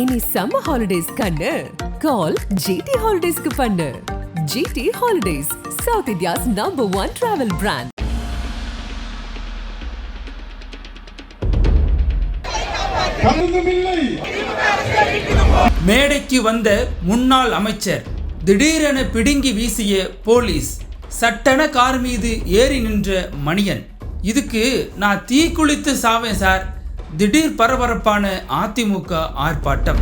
இனி summer holidays கண்ணு. கால் GT ஹாலிடேஸ்க்கு பண்ணு. GT holidays South India's number one travel brand மேடைக்கு வந்த முன்னாள் அமைச்சர் திடீரென பிடுங்கி வீசிய போலீஸ் சட்டென கார் மீது ஏறி நின்ற மணியன். இதுக்கு நான் தீக்குளித்து சாவேன் சார். திடீர் பரபரப்பான அதிமுக ஆர்ப்பாட்டம்.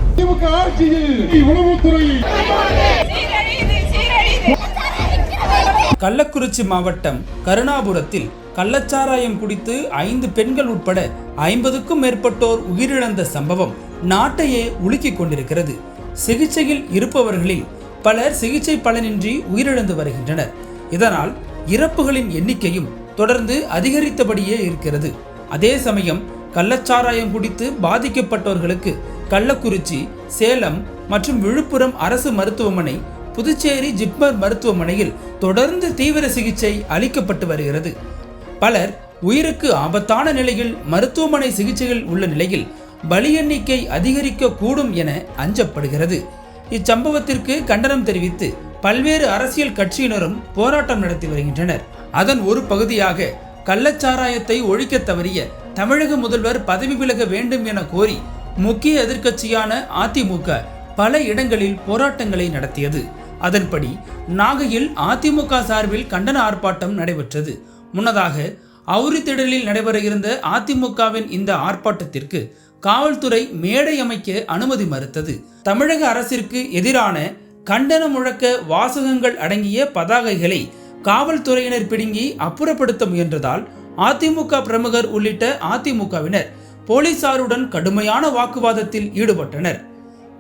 கள்ளக்குறிச்சி மாவட்டம் கருணாபுரத்தில் கள்ளச்சாராயம் குடித்து ஐந்து பெண்கள் உட்பட ஐம்பதுக்கும் மேற்பட்டோர் உயிரிழந்த சம்பவம் நாட்டையே உலுக்கிக் கொண்டிருக்கிறது. சிகிச்சையில் இருப்பவர்களில் பலர் சிகிச்சை பலனின்றி உயிரிழந்து வருகின்றனர். இதனால் இறப்புகளின் எண்ணிக்கையும் தொடர்ந்து அதிகரித்தபடியே இருக்கிறது. அதே சமயம் கள்ளச்சாராயம் குடித்து பாதிக்கப்பட்டவர்களுக்கு கள்ளக்குறிச்சி சேலம் மற்றும் விழுப்புரம் அரசு மருத்துவமனை புதுச்சேரி ஜிப்மர் மருத்துவமனையில் தொடர்ந்து தீவிர சிகிச்சை அளிக்கப்பட்டு வருகிறது. பலர் உயிருக்கு ஆபத்தான நிலையில் மருத்துவமனை சிகிச்சையில் உள்ள நிலையில் பலி எண்ணிக்கை அதிகரிக்க கூடும் என அஞ்சப்படுகிறது. இச்சம்பவத்திற்கு கண்டனம் தெரிவித்து பல்வேறு அரசியல் கட்சியினரும் போராட்டம் நடத்தி வருகின்றனர். அதன் ஒரு பகுதியாக கள்ளச்சாராயத்தை ஒழிக்க தவறிய தமிழக முதல்வர் பதவி விலக வேண்டும் என கோரி முக்கிய எதிர்க்கட்சியான அதிமுக பல இடங்களில் போராட்டங்களை நடத்தியது. அதன்படி நாகையில் அதிமுக சார்பில் கண்டன ஆர்ப்பாட்டம் நடைபெற்றது. முன்னதாக அவுரித்திடலில் நடைபெற இருந்த அதிமுகவின் இந்த ஆர்ப்பாட்டத்திற்கு காவல்துறை மேடை அமைக்க அனுமதி மறுத்தது. தமிழக அரசிற்கு எதிரான கண்டன முழக்க வாசகங்கள் அடங்கிய பதாகைகளை காவல்துறையினர் பிடுங்கி அப்புறப்படுத்த முயன்றதால் அதிமுக பிரமுகர் உள்ளிட்ட அதிமுகவினர் போலீசாருடன் கடுமையான வாக்குவாதத்தில் ஈடுபட்டனர்.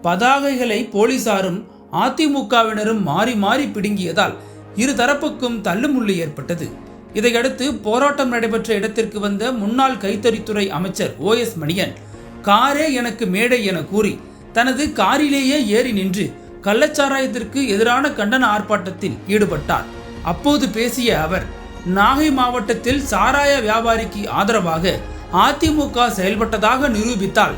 பதாகைகளை போலீசாரும் அதிமுகவினரும் மாறி மாறி பிடுங்கியதால் இரு தரப்புக்கும் தள்ளுமுள்ளு ஏற்பட்டது. இதையடுத்து போராட்டம் நடைபெற்ற இடத்திற்கு வந்த முன்னாள் கைத்தறித்துறை அமைச்சர் ஓ எஸ் மணியன் காரே எனக்கு மேடை என கூறி தனது காரிலேயே ஏறி நின்று கள்ளச்சாராயத்திற்கு எதிரான கண்டன ஆர்ப்பாட்டத்தில் ஈடுபட்டார். அப்போது பேசிய அவர் நாகை மாவட்டத்தில் சாராய வியாபாரிக்கு ஆதரவாக அதிமுக செயல்பட்டதாக நிரூபித்தால்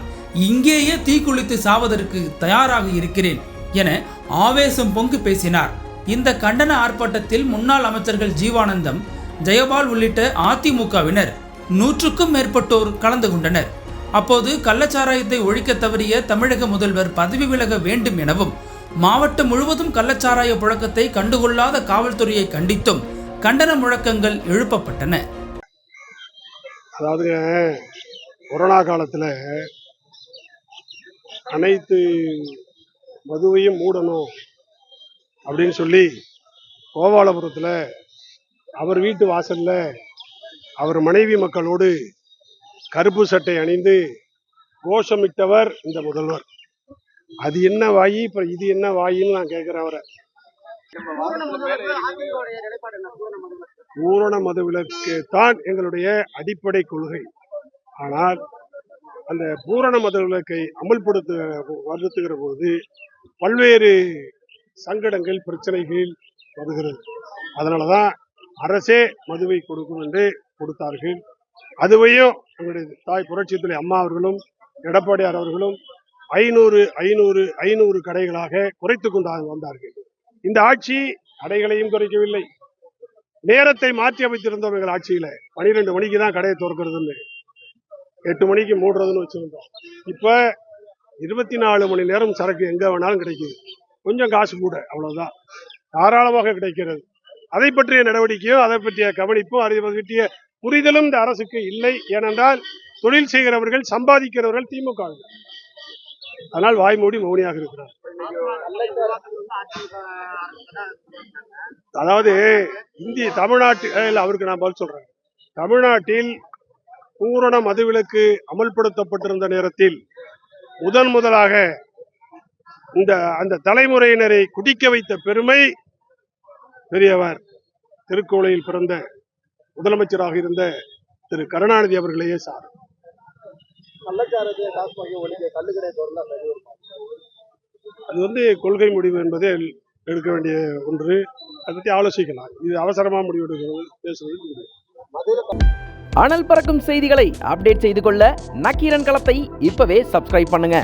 இங்கேயே தீக்குளித்து சாவதற்கு தயாராக இருக்கிறேன் என ஆவேசம் பொங்கு பேசினார். இந்த கண்டன ஆர்ப்பாட்டத்தில் முன்னாள் அமைச்சர்கள் ஜீவானந்தம் ஜெயபால் உள்ளிட்ட அதிமுகவினர் நூற்றுக்கும் மேற்பட்டோர் கலந்து கொண்டனர். அப்போது கள்ளச்சாராயத்தை ஒழிக்க தவறிய தமிழக முதல்வர் பதவி விலக வேண்டும் எனவும் மாவட்டம் முழுவதும் கள்ளச்சாராய புழக்கத்தை கண்டுகொள்ளாத காவல்துறையை கண்டித்தும் கண்டன முழக்கங்கள் எழுப்பப்பட்டன. அதாவதுங்க கொரோனா காலத்தில் அனைத்து மதுவையும் மூடணும் அப்படின்னு சொல்லி கோபாலபுரத்தில் அவர் வீட்டு வாசலில் அவர் மனைவி மக்களோடு கருப்பு சட்டை அணிந்து கோஷமிட்டவர் இந்த முதல்வர். அது என்ன வாயி? இப்போ இது என்ன வாயின்னு நான் கேட்குறேன் அவரை. பூரண மதவிலக்கு தான் எங்களுடைய அடிப்படை கொள்கை. ஆனால் அந்த பூரண மதவிலக்கை அமல்படுத்த வருத்துகிற போது பல்வேறு சங்கடங்கள் பிரச்சனைகள் வருகிறது. அதனால தான் அரசே மதுவை கொடுக்கும் என்று கொடுத்தார்கள். அதுவையும் எங்களுடைய தாய் புரட்சித்துறை அம்மா அவர்களும் எடப்பாடியார் அவர்களும் ஐநூறு ஐநூறு ஐநூறு கடைகளாக குறைத்து கொண்டு வந்தார்கள். இந்த ஆட்சி கடைகளையும் குறைக்கவில்லை. நேரத்தை மாற்றி அமைத்திருந்தோம் எங்கள் ஆட்சியில பனிரெண்டு மணிக்கு தான் கடையை திறக்கிறதுன்னு. எட்டு மணிக்கு மூடுறதுன்னு வச்சிருந்தோம். இப்ப இருபத்தி நாலு மணி நேரம் சரக்கு எங்க வேணாலும் கிடைக்குது. கொஞ்சம் காசு கூட அவ்வளவுதான். தாராளமாக கிடைக்கிறது. அதை பற்றிய நடவடிக்கையும் அதை பற்றிய கவனிப்பும் அதை பற்றிய புரிதலும் இந்த அரசுக்கு இல்லை. ஏனென்றால் தொழில் செய்கிறவர்கள் சம்பாதிக்கிறவர்கள் திமுக அதனால் வாய்மூடி மௌனியாக இருக்கிறார் அதாவது இந்திய தமிழ்நாட்டு இல்ல அவருக்கு நான் பதில் சொல்றேன். தமிழ்நாட்டில் பூரண மதுவிலக்கு அமல்படுத்தப்பட்டிருந்த நேரத்தில் முதன் முதலாக இந்த அந்த தலைமுறையினரை குடிக்க வைத்த பெருமை பெரியவர் திருக்கோளையில் பிறந்த முதலமைச்சராக இருந்த திரு கருணாநிதி அவர்களையே சார். அது வந்து கொள்கை முடிவு என்பதே எடுக்க வேண்டிய ஒன்று. அதை பற்றி ஆலோசிக்கலாம். இது அவசரமா முடிவெடுக்கிறது பேசுவது பேசுறது அனல் பறக்கும் செய்திகளை அப்டேட் செய்து கொள்ள நக்கீரன் களத்தை இப்பவே சப்ஸ்கிரைப் பண்ணுங்க.